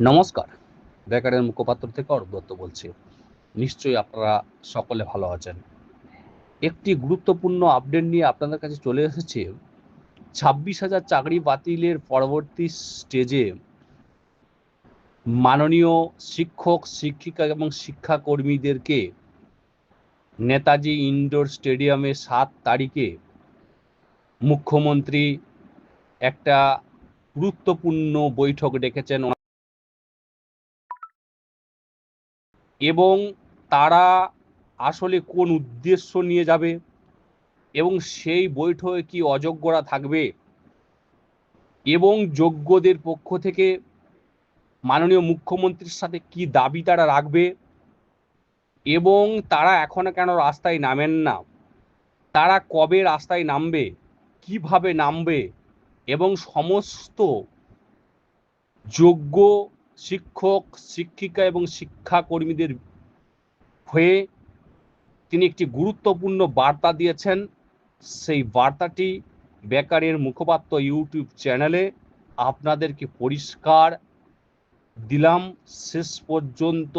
নমস্কার। বেকারের মুখপাত্র থেকে অরূপ দত্ত বলছি। নিশ্চয়ই আপনারা সকলে ভালো আছেন। একটি গুরুত্বপূর্ণ আপডেট নিয়ে আপনাদের কাছে চলে এসেছে। ছাব্বিশ হাজার চাকরি বাতিলের পরবর্তী স্টেজে মাননীয় শিক্ষক, শিক্ষিকা এবং শিক্ষাকর্মীদেরকে নেতাজি ইনডোর স্টেডিয়ামে সাত তারিখে মুখ্যমন্ত্রী একটা গুরুত্বপূর্ণ বৈঠক ডেকেছেন। এবং তারা আসলে কোন উদ্দেশ্য নিয়ে যাবে? এবং সেই বৈঠকে কি অযোগ্যরা থাকবে? এবং যোগ্যদের পক্ষ থেকে মাননীয় মুখ্যমন্ত্রীর সাথে কি দাবি তারা রাখবে? এবং তারা এখনও কেন রাস্তায় নামেন না? তারা কবে রাস্তায় নামবে? কীভাবে নামবে? এবং সমস্ত যোগ্য শিক্ষক, শিক্ষিকা এবং শিক্ষাকর্মীদের হয়ে তিনি একটি গুরুত্বপূর্ণ বার্তা দিয়েছেন। সেই বার্তাটি বেকারের মুখপাত্র ইউটিউব চ্যানেলে আপনাদেরকে পরিষ্কার দিলাম। শেষ পর্যন্ত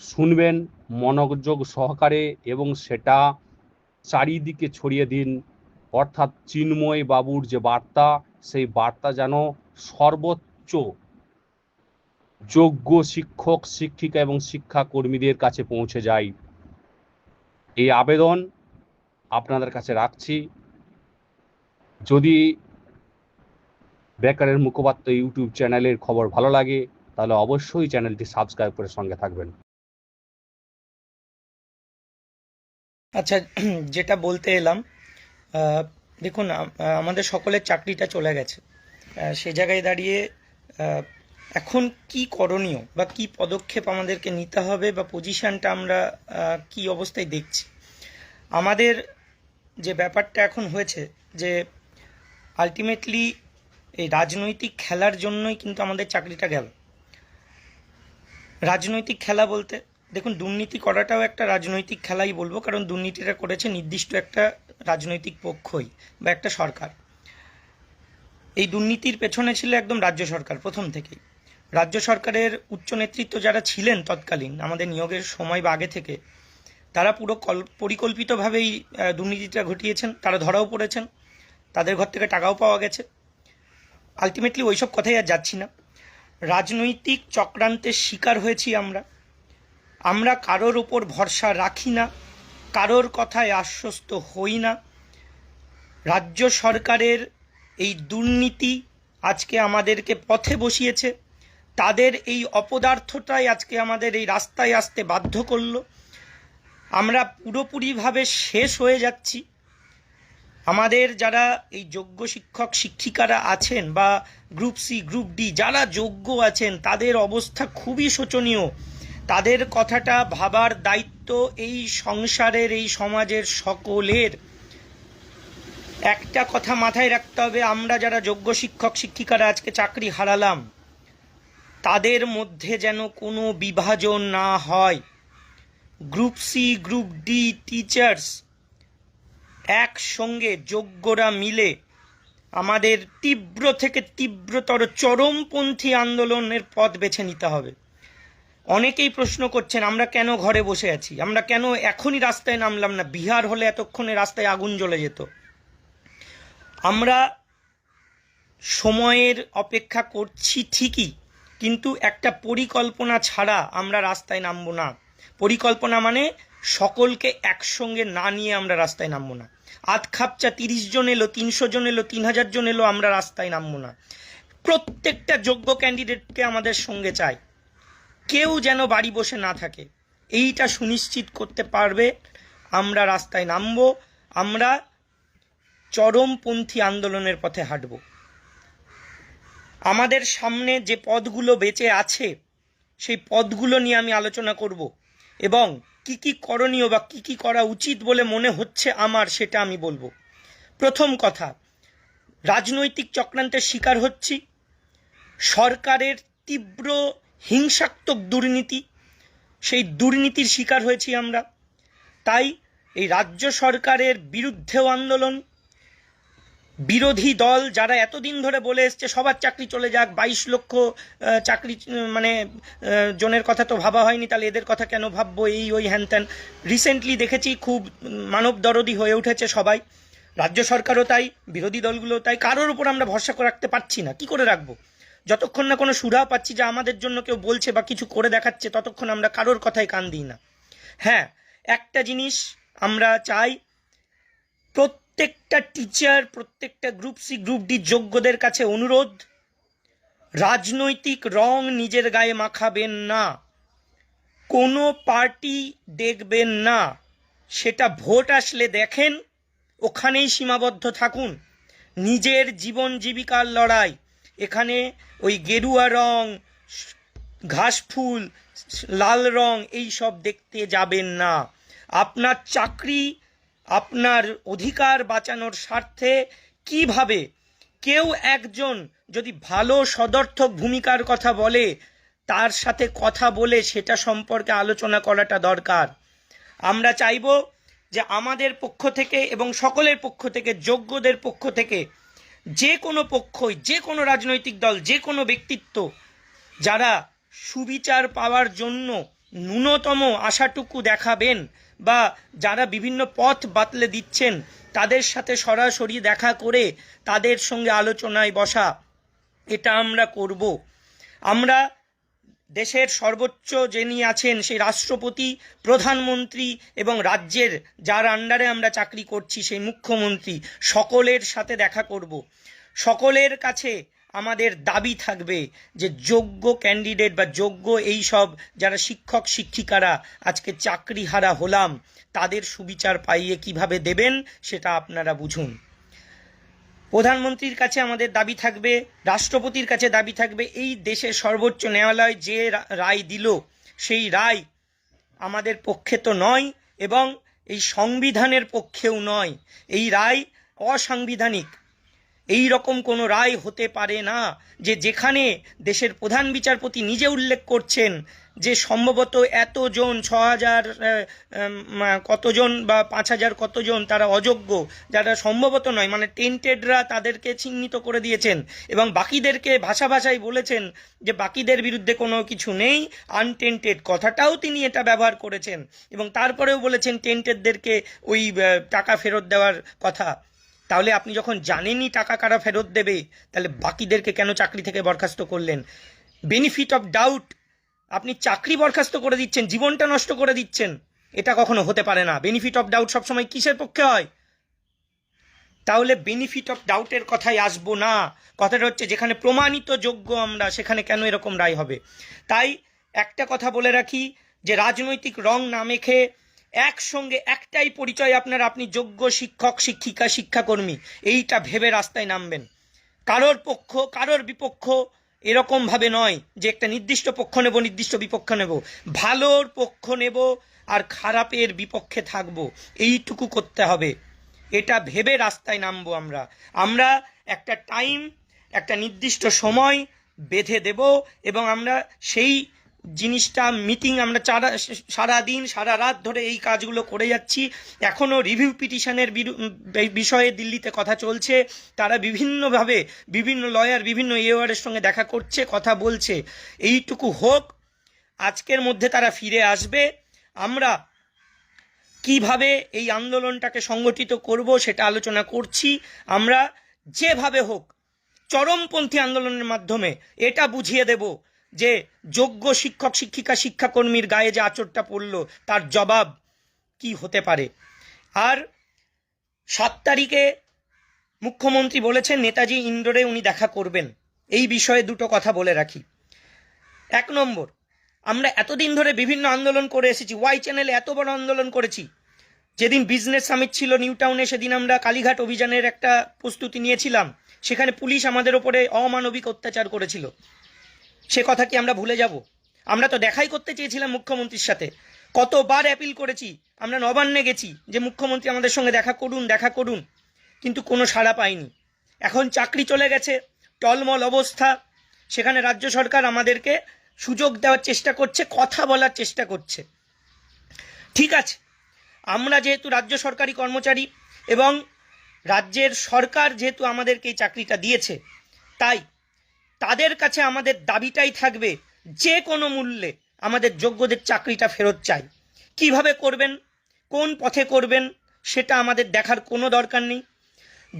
শুনবেন, মনোযোগ সহকারে এবং সেটা চারিদিকে ছড়িয়ে দিন। অর্থাৎ চিন্ময় বাবুর যে বার্তা, সেই বার্তা যেন সর্বোচ্চ যোগ্য শিক্ষক, শিক্ষিকা এবং শিক্ষাকর্মীদের কাছে পৌঁছে যায় এই আবেদন আপনাদের কাছে রাখছি। যদি বেকারের মুখপাত্র ইউটিউব চ্যানেলের খবর ভালো লাগে, তাহলে অবশ্যই চ্যানেলটি সাবস্ক্রাইব করে সঙ্গে থাকবেন। আচ্ছা যেটা বলতে এলাম দেখুন আমাদের সকলের চাকরিটা চলে গেছে। সে জায়গায় দাঁড়িয়ে এখন কি করণীয় বা কি পদক্ষেপ আমাদেরকে নিতে হবে বা পজিশনটা আমরা কি অবস্থায় দেখছি? আমাদের যে ব্যাপারটা এখন হয়েছে যে আলটিমেটলি এই রাজনৈতিক খেলার জন্যই কিন্তু আমাদের চাকরিটা গেল। রাজনৈতিক খেলা বলতে, দেখুন দুর্নীতি করাটাও একটা রাজনৈতিক খেলাই বলব, কারণ দুর্নীতিটা করেছে নির্দিষ্ট একটা রাজনৈতিক পক্ষই বা একটা সরকার। এই দুর্নীতির পেছনে ছিল একদম রাজ্য সরকার প্রথম থেকেই। রাজ্য সরকারের উচ্চ নেতৃত্ব যারা ছিলেন তৎকালীন, আমাদের নিয়োগের সময় বা আগে থেকে, তারা পুরো কল, পরিকল্পিতভাবেই দুর্নীতিটা ঘটিয়েছেন, তারা ধরাও পড়েছেন, তাদের ঘর থেকে টাকাও পাওয়া গেছে। আলটিমেটলি ওইসব কথাই আর যাচ্ছি না। রাজনৈতিক চক্রান্তের শিকার হয়েছি আমরা। আমরা কারোর ওপর ভরসা রাখি না, কারোর কথায় আশ্বস্ত হই না। রাজ্য সরকারের এই দুর্নীতি আজকে আমাদেরকে পথে বসিয়েছে। তাদের এই অপদার্থটাই আজকে আমাদের এই রাস্তায় আসতে বাধ্য করল। আমরা পুরোপুরিভাবে শেষ হয়ে যাচ্ছি। আমাদের যারা এই যোগ্য শিক্ষক, শিক্ষিকারা আছেন বা গ্রুপ সি, গ্রুপ ডি যারা যোগ্য আছেন, তাদের অবস্থা খুবই শোচনীয়। তাদের কথাটা ভাবার দায়িত্ব এই সংসারের, এই সমাজের সকলের। একটা কথা মাথায় রাখতে হবে, আমরা যারা যোগ্য শিক্ষক, শিক্ষিকারা আজকে চাকরি হারালাম তাদের মধ্যে যেন কোনো বিভাজন না হয়। Group C, group D teachers একসঙ্গে যোগ্যরা মিলে আমাদের তীব্র থেকে তীব্রতর চরমপন্থী আন্দোলনের পথ বেছে নিতে হবে। অনেকেই প্রশ্ন করছেন, আমরা কেন ঘরে বসে আছি? আমরা কেন এখনই রাস্তায় নামলাম না? বিহার হলে এতক্ষণে রাস্তায় আগুন জ্বলে যেত। আমরা সময়ের অপেক্ষা করছি ঠিকই কিন্তু একটা পরিকল্পনা ছাড়া আমরা রাস্তায় নামবো না। পরিকল্পনা মানে সকলকে একসঙ্গে না নিয়ে আমরা রাস্তায় নামবো না। আধ খাপচা তিরিশ জন এলো, তিনশো জন এলো, তিন হাজার জন এলো, আমরা রাস্তায় নামবো না। প্রত্যেকটা যোগ্য ক্যান্ডিডেটকে আমাদের সঙ্গে চাই। কেউ যেন বাড়ি বসে না থাকে। এইটা সুনিশ্চিত করতে পারবে, আমরা রাস্তায় নামবো, আমরা চরমপন্থী আন্দোলনের পথে হাঁটব। আমাদের সামনে যে পদগুলো বেঁচে আছে, সেই পদগুলো নিয়ে আমি আলোচনা করব এবং কি কি করণীয় বা কি কি করা উচিত বলে মনে হচ্ছে আমার সেটা আমি বলব। প্রথম কথা, রাজনৈতিক চক্রান্তের শিকার হচ্ছি, সরকারের তীব্র হিংসাত্মক দুর্নীতি, সেই দুর্নীতির শিকার হয়েছি আমরা। তাই এই রাজ্য সরকারের বিরুদ্ধেও আন্দোলন বিরোধী দল যারা এতদিন ধরে বলে এসছে, সবার চাকরি চলে যাক, বাইশ লক্ষ চাকরি মানে জনের কথা তো ভাবা হয়নি, তাহলে এদের কথা কেন ভাববো? এই, ওই, হ্যান ত্যান। রিসেন্টলি দেখেছি খুব মানব দরদি হয়ে উঠেছে সবাই। রাজ্য সরকারও তাই, বিরোধী দলগুলো তাই। কারোর উপর আমরা ভরসা করে রাখতে পারছি না। কি করে রাখব? যতক্ষণ না কোনো সুরা পাচ্ছি যে আমাদের জন্য কেউ বলছে বা কিছু করে দেখাচ্ছে, ততক্ষণ আমরা কারোর কথায় কান দিই না। হ্যাঁ একটা জিনিস আমরা চাই প্রত্যেকটা টিচার প্রত্যেকটা গ্রুপ সি গ্রুপ ডি যোগ্যদের কাছে অনুরোধ, রাজনৈতিক রং নিজের গায়ে মাখাবেন না। কোনো পার্টি দেখবেন না। সেটা ভোট আসলে দেখেন, ওখানেই সীমাবদ্ধ থাকুন। নিজের জীবন জীবিকার লড়াই। এখানে ওই গেরুয়া রং, ঘাস ফুল, লাল রং, এই সব দেখতে যাবেন না। আপনার চাকরি আপনার অধিকার বাঁচানোর স্বার্থে কীভাবে কেউ একজন যদি ভালো সদর্থক ভূমিকার কথা বলে, তার সাথে কথা বলে সেটা সম্পর্কে আলোচনা করাটা দরকার। আমরা চাইব যে আমাদের পক্ষ থেকে এবং সকলের পক্ষ থেকে, যোগ্যদের পক্ষ থেকে যে কোনো পক্ষই, যে কোনো রাজনৈতিক দল, যে কোনো ব্যক্তিত্ব, যারা সুবিচার পাওয়ার জন্য ন্যূনতম আশাটুকু দেখাবেন বা যারা বিভিন্ন পথ বাতলে দিচ্ছেন, তাদের সাথে সরাসরি দেখা করে তাদের সঙ্গে আলোচনায় বসা। এটা আমরা করব। আমরা দেশের সর্বোচ্চ যিনি আছেন, সেই রাষ্ট্রপতি, প্রধানমন্ত্রী এবং রাজ্যের যার আন্ডারে আমরা চাকরি করছি, সেই মুখ্যমন্ত্রী, সকলের সাথে দেখা করব। সকলের কাছে আমাদের দাবি থাকবে যে যোগ্য ক্যান্ডিডেট বা যোগ্য এই সব যারা শিক্ষক, শিক্ষিকারা আজকে চাকরি হারা হলাম, তাদের সুবিচার পাইয়ে কীভাবে দেবেন সেটা আপনারা বুঝুন। প্রধানমন্ত্রীর কাছে আমাদের দাবি থাকবে, রাষ্ট্রপতির কাছে দাবি থাকবে, এই দেশের সর্বোচ্চ ন্যায়ালয় যে রায় দিল, সেই রায় আমাদের পক্ষে তো নয় এবং এই সংবিধানের পক্ষেও নয়। এই রায় অসাংবিধানিক। এই রকম কোনো রায় হতে পারে না যে যেখানে দেশের প্রধান বিচারপতি নিজে উল্লেখ করছেন যে সম্ভবত এতজন ছ হাজার কতজন বা পাঁচ হাজার কতজন তারা অযোগ্য, যারা সম্ভবত নয় মানে টেন্টেডরা তাদেরকে চিহ্নিত করে দিয়েছেন এবং বাকিদেরকে ভাষা ভাষায় বলেছেন যে বাকিদের বিরুদ্ধে কোনো কিছু নেই আনটেন্টেড কথাটাও তিনি এটা ব্যবহার করেছেন এবং তারপরেও বলেছেন টেন্টেডদেরকে ওই টাকা ফেরত দেওয়ার কথা। তাহলে আপনি যখন জানেনই টাকা কারা ফেরত দেবে, তাহলে বাকিদেরকে কেন চাকরি থেকে বরখাস্ত করলেন? বেনিফিট অফ ডাউট আপনি চাকরি বরখাস্ত করে দিচ্ছেন, জীবনটা নষ্ট করে দিচ্ছেন। এটা কখনো হতে পারে না। বেনিফিট অফ ডাউট সবসময় কিসের পক্ষে হয়? তাহলে বেনিফিট অফ ডাউটের কথাই আসব না। কথাটা হচ্ছে, যেখানে প্রমাণিত যোগ্য আমরা, সেখানে কেন এরকম রায় হবে? তাই একটা কথা বলে রাখি যে, রাজনৈতিক রং না মেখে একসঙ্গে একটাই পরিচয় আপনার, আপনি যোগ্য শিক্ষক, শিক্ষিকা, শিক্ষাকর্মী। এইটা ভেবে রাস্তায় নামবেন। কারোর পক্ষ, কারোর বিপক্ষ এরকমভাবে নয় যে একটা নির্দিষ্ট পক্ষ নেব, নির্দিষ্ট বিপক্ষ নেব। ভালোর পক্ষ নেব আর খারাপের বিপক্ষে থাকব। এইটুকু করতে হবে। এটা ভেবে রাস্তায় নামবো আমরা। আমরা একটা টাইম একটা নির্দিষ্ট সময় বেঁধে দেব এবং আমরা সেই জিনিসটা মিটিং আমরা সারা দিন সারা রাত ধরে এই কাজগুলো করে যাচ্ছি। এখনও রিভিউ পিটিশনের বিষয়ে দিল্লিতে কথা চলছে। তারা বিভিন্নভাবে বিভিন্ন লয়ার বিভিন্ন এওয়ারের সঙ্গে দেখা করছে, কথা বলছে। এইটুকু হোক, আজকের মধ্যে তারা ফিরে আসবে। আমরা কীভাবে এই আন্দোলনটাকে সংগঠিত করব সেটা আলোচনা করছি। আমরা যেভাবে হোক, চরমপন্থী আন্দোলনের মাধ্যমে এটা বুঝিয়ে দেব। যে যোগ্য শিক্ষক, শিক্ষিকা, শিক্ষাকর্মীর গায়ে যে আচরটা পড়ল, তার জবাব কি হতে পারে? আর সাত তারিখে মুখ্যমন্ত্রী বলেছেন, নেতাজি ইন্ডোরে উনি দেখা করবেন। এই বিষয়ে দুটো কথা বলে রাখি। এক নম্বর, আমরা এতদিন ধরে বিভিন্ন আন্দোলন করে এসেছি, ওয়াই চ্যানেলে এত বড় আন্দোলন করেছি। যেদিন বিজনেস সামিট ছিল, নিউ টাউনে সেদিন আমরা কালীঘাট অভিযানের একটা প্রস্তুতি নিয়েছিলাম, সেখানে পুলিশ আমাদের ওপরে অমানবিক অত্যাচার করেছিল। সে কথা কি আমরা ভুলে যাব? আমরা তো দেখাই করতে চেয়েছিলাম মুখ্যমন্ত্রীর সাথে। কতবার অ্যাপিল করেছি, আমরা নবান্নে গেছি যে মুখ্যমন্ত্রী আমাদের সঙ্গে দেখা করুন দেখা করুন। কিন্তু কোনো সাড়া পাইনি। এখন চাকরি চলে গেছে, টলমল অবস্থা। সেখানে রাজ্য সরকার আমাদেরকে সুযোগ দেওয়ার চেষ্টা করছে, কথা বলার চেষ্টা করছে। ঠিক আছে, আমরা যেহেতু রাজ্য সরকারি কর্মচারী এবং রাজ্যের সরকার যেহেতু আমাদেরকে এই চাকরিটা দিয়েছে, তাই তাদের কাছে আমাদের দাবিটাই থাকবে যে কোনো মূল্যে আমাদের যোগ্যদের চাকরিটা ফেরত চাই। কীভাবে করবেন? কোন পথে করবেন? সেটা আমাদের দেখার কোনো দরকার নেই।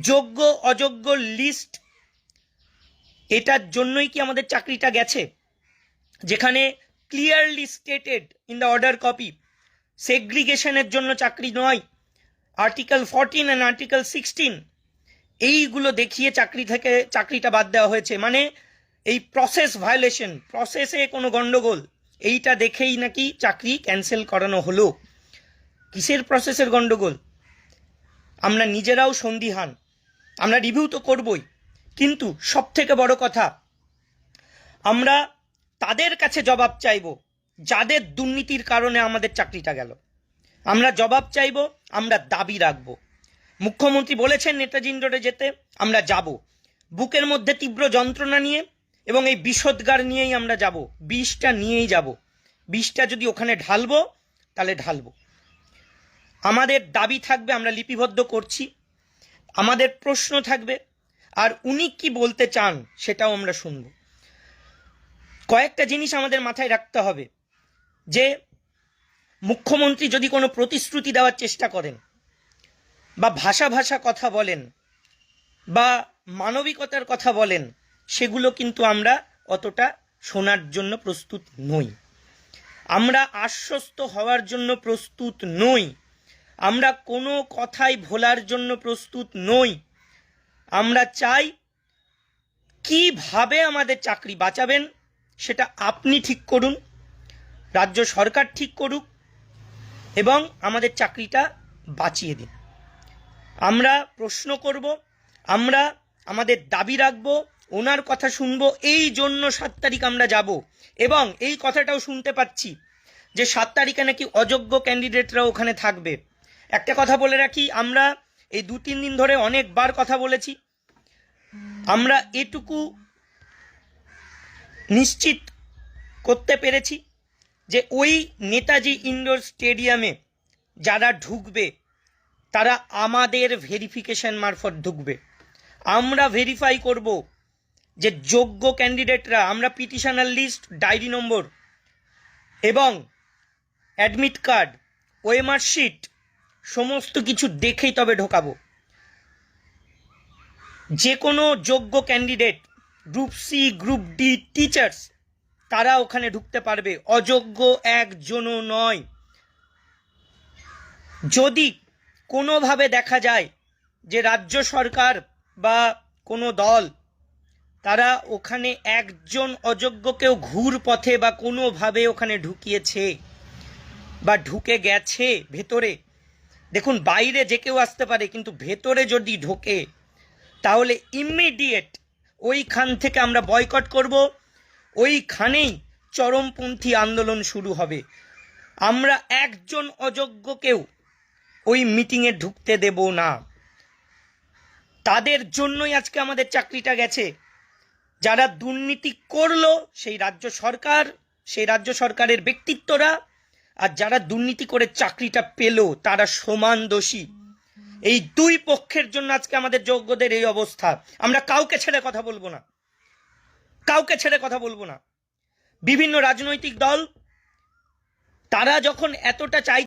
যোগ্য, অযোগ্য লিস্ট এটার জন্যই কি আমাদের চাকরিটা গেছে? যেখানে clearly stated in the order copy সেগ্রিগেশনের জন্য চাকরি নয়। Article fourteen and article sixteen এইগুলো দেখিয়ে চাকরি থেকে, চাকরিটা বাদ দেওয়া হয়েছে। মানে এই প্রসেস ভায়োলেশন প্রসেসে কোনো গন্ডগোল, এইটা দেখেই নাকি চাকরি ক্যান্সেল করানো হলো। কিসের প্রসেসের গন্ডগোল? আমরা নিজেরাও সন্দিহান, আমরা রিভিউ তো করবই, কিন্তু সব থেকে বড় কথা, আমরা তাদের কাছে জবাব চাইব, যাদের দুর্নীতির কারণে আমাদের চাকরিটা গেল। আমরা জবাব চাইব, আমরা দাবি রাখব। মুখ্যমন্ত্রী বলেছেন নেতাজি যেতে, আমরা যাব। বুকের মধ্যে তীব্র যন্ত্রণা নিয়ে এবং এই বিষোদ্গার নিয়েই আমরা যাব। বিষটা নিয়েই যাব। বিষটা যদি ওখানে ঢালবো, তাহলে ঢালবো। আমাদের দাবি থাকবে, আমরা লিপিবদ্ধ করছি। আমাদের প্রশ্ন থাকবে, আর উনি কি বলতে চান সেটাও আমরা শুনব। কয়েকটা জিনিস আমাদের মাথায় রাখতে হবে, যে মুখ্যমন্ত্রী যদি কোনো প্রতিশ্রুতি দেওয়ার চেষ্টা করেন, বা ভাষা ভাষা কথা বলেন, বা মানবিকতার কথা বলেন সেগুলো কিন্তু আমরা অতটা শোনার জন্য প্রস্তুত নই। আমরা আশ্বস্ত হওয়ার জন্য প্রস্তুত নই। আমরা কোনো কথাই ভোলার জন্য প্রস্তুত নই। আমরা চাই, কীভাবে আমাদের চাকরি বাঁচাবেন সেটা আপনি ঠিক করুন, রাজ্য সরকার ঠিক করুক, এবং আমাদের চাকরিটা বাঁচিয়ে দিন। আমরা প্রশ্ন করব, আমরা আমাদের দাবি রাখব ওনার কথা শুনব, এই জন্য সাত তারিখ আমরা যাব। এবং এই কথাটাও শুনতে পাচ্ছি যে সাত তারিখে নাকি অযোগ্য ক্যান্ডিডেটরা ওখানে থাকবে। একটা কথা বলে রাখি, আমরা এই দু তিন দিন ধরে অনেকবার কথা বলেছি। আমরা এটুকু নিশ্চিত করতে পেরেছি যে ওই নেতাজি ইনডোর স্টেডিয়ামে যারা ঢুকবে, তারা আমাদের ভেরিফিকেশন মারফত ঢুকবে। আমরা ভেরিফাই করব যে যোগ্য ক্যান্ডিডেটরা, আমরা পিটিশনার লিস্ট, ডায়েরি নম্বর এবং অ্যাডমিট কার্ড, ওএমআর শিট, সমস্ত কিছু দেখেই তবে ঢোকাবো। যে কোনো যোগ্য candidate, group C group D teachers তারা ওখানে ঢুকতে পারবে। অযোগ্য একজনও নয়। যদি কোনোভাবে দেখা যায় যে রাজ্য সরকার বা কোনো দল তারা ওখানে একজন অযোগ্যকেও ঘুর পথে বা কোনোভাবে ওখানে ঢুকিয়েছে বা ঢুকে গেছে ভেতরে। দেখুন, বাইরে যে কেউ আসতে পারে, কিন্তু ভেতরে যদি ঢোকে, তাহলে ইমিডিয়েট ওইখান থেকে আমরা বয়কট করব। ওইখানেই চরমপন্থী আন্দোলন শুরু হবে। আমরা একজন অযোগ্যকেও ওই মিটিংয়ে ঢুকতে দেব না। তাদের জন্যই আজকে আমাদের চাকরিটা গেছে। যারা দুর্নীতি করল, সেই রাজ্য সরকার, সেই রাজ্য সরকারের ব্যক্তিত্বরা, আর যারা দুর্নীতি করে চাকরিটা পেল, তারা সমান দোষী। এই দুই পক্ষের জন্য আজকে আমাদের যোগ্যদের এই অবস্থা। আমরা কাউকে ছেড়ে কথা বলব না। কাউকে ছেড়ে কথা বলব না। বিভিন্ন রাজনৈতিক দল, তারা যখন এতটা চাই